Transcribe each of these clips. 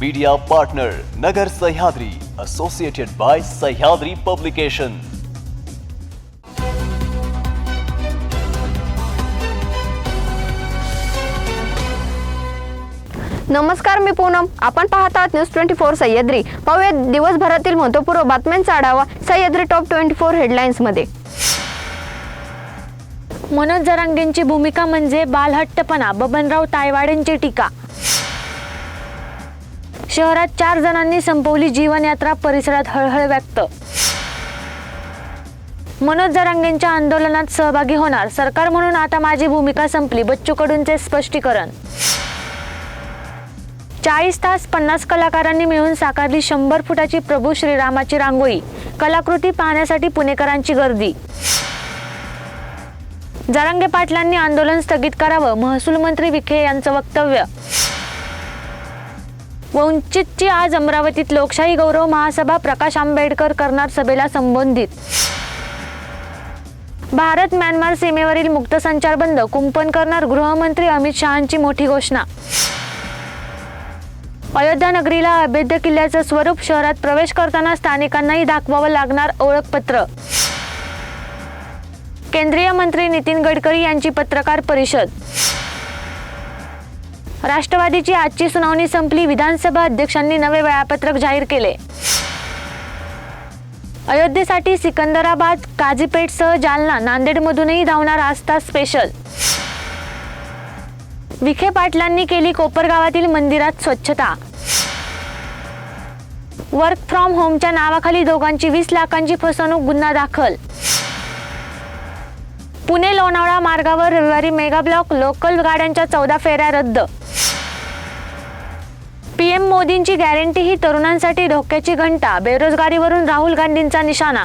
Media partner Nagar Sahyadri associated by Sahyadri publication नमस्कार मी पूनम. आपण पाहत आहात न्यूज ट्वेंटी फोर सह्याद्री. पाहूया दिवसभरातील महत्वपूर्व बातम्यांचा आढावा सह्याद्री टॉप ट्वेंटी फोर हेडलाईन्समध्ये मनोज जरांगेंची भूमिका म्हणजे बालहट्टपणा बबनराव तायवाडेंची टीका. शहरात चार जणांनी संपवली जीवनयात्रा परिसरात हळहळ व्यक्त. मनोज जरांगेंच्या आंदोलनात सहभागी होणार. सरकार म्हणून आता माझी भूमिका संपली. बच्चू कडूंचे स्पष्टीकरण. चाळीस तास पन्नास कलाकारांनी मिळून साकारली शंभर फुटाची प्रभू श्रीरामाची रांगोळी. कलाकृती पाहण्यासाठी पुणेकरांची गर्दी. जरांगे पाटलांनी आंदोलन स्थगित करावं. महसूल मंत्री विखे यांचं वक्तव्य. वंचितची आज अमरावतीत लोकशाही गौरव महासभा प्रकाश आंबेडकर करणार सभेला संबोधित. भारत म्यानमार सीमेवरील मुक्त संचारबंद कुंपण करणार गृहमंत्री अमित शहांची मोठी घोषणा. अयोध्या नगरीला अभेद्य किल्ल्याचं स्वरूप शहरात प्रवेश करताना स्थानिकांनाही दाखवावं लागणार ओळखपत्र. केंद्रीय मंत्री नितीन गडकरी यांची पत्रकार परिषद. राष्ट्रवादीची आजची सुनावणी संपली. विधानसभा अध्यक्षांनी नवे वेळापत्रक जाहीर केले. अयोध्येसाठी सिकंदराबाद काझीपेठसह जालना नांदेडमधूनही धावणार आस्था स्पेशल विखे पाटलांनी केली कोपरगावातील मंदिरात स्वच्छता. वर्क फ्रॉम होमच्या नावाखाली दोघांची वीस लाखांची फसवणूक गुन्हा दाखल. पुणे लोणावळा मार्गावर रविवारी मेगा ब्लॉक लोकल गाड्यांच्या चौदा फेऱ्या रद्द. पीएम मोदींची गॅरंटी ही तरुणांसाठी धोक्याची घंटा बेरोजगारीवरून राहुल गांधींचा निशाणा.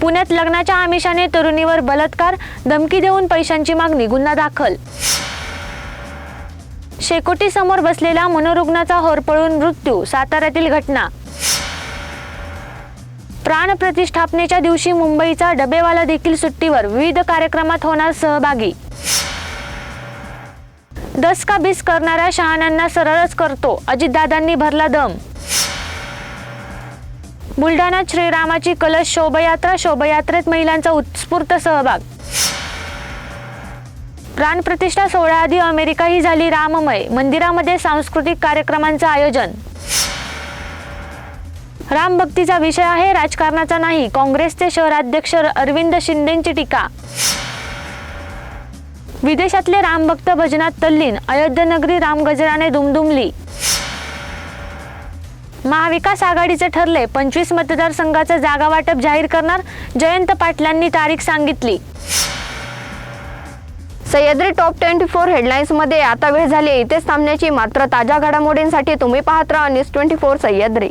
पुण्यात लग्नाच्या आमिषाने तरुणीवर बलात्कार धमकी देऊन पैशांची मागणी गुन्हा दाखल. शेकोटी समोर बसलेला मनोरुग्णाचा होरपळून मृत्यू साताऱ्यातील घटना. प्राणप्रतिष्ठापनेच्या दिवशी मुंबईचा डबेवाला देखील सुट्टीवर विविध कार्यक्रमात होणार सहभागी. दस का बीस करणाऱ्या शहाण्यांना सरळच करतो. अजितदादांनी भरला दम. बुलढाण्यात श्रीरामाची कलश शोभयात्रा शोभयात्रेत महिलांचा उत्स्फूर्त सहभाग. प्राणप्रतिष्ठा सोहळ्याआधी अमेरिका ही झाली राममय मंदिरामध्ये सांस्कृतिक कार्यक्रमांचं आयोजन. रामभक्तीचा विषय आहे राजकारणाचा नाही. काँग्रेसचे शहराध्यक्ष अरविंद शिंदेंची टीका. विदेशातले रामभक्त भजनात तल्लीन. अयोध्यनगरी रामगजराने दुमदुमली. महाविकास आघाडीचे ठरले. पंचवीस मतदारसंघाचं जागा वाटप जाहीर करणार जयंत पाटलांनी तारीख सांगितली. सह्याद्री टॉप ट्वेंटी फोर हेडलाईन्समध्ये आता वेळ झाली इथेच थांबण्याची मात्र ताज्या घडामोडींसाठी तुम्ही पाहत राहा news twenty four Sahyadri.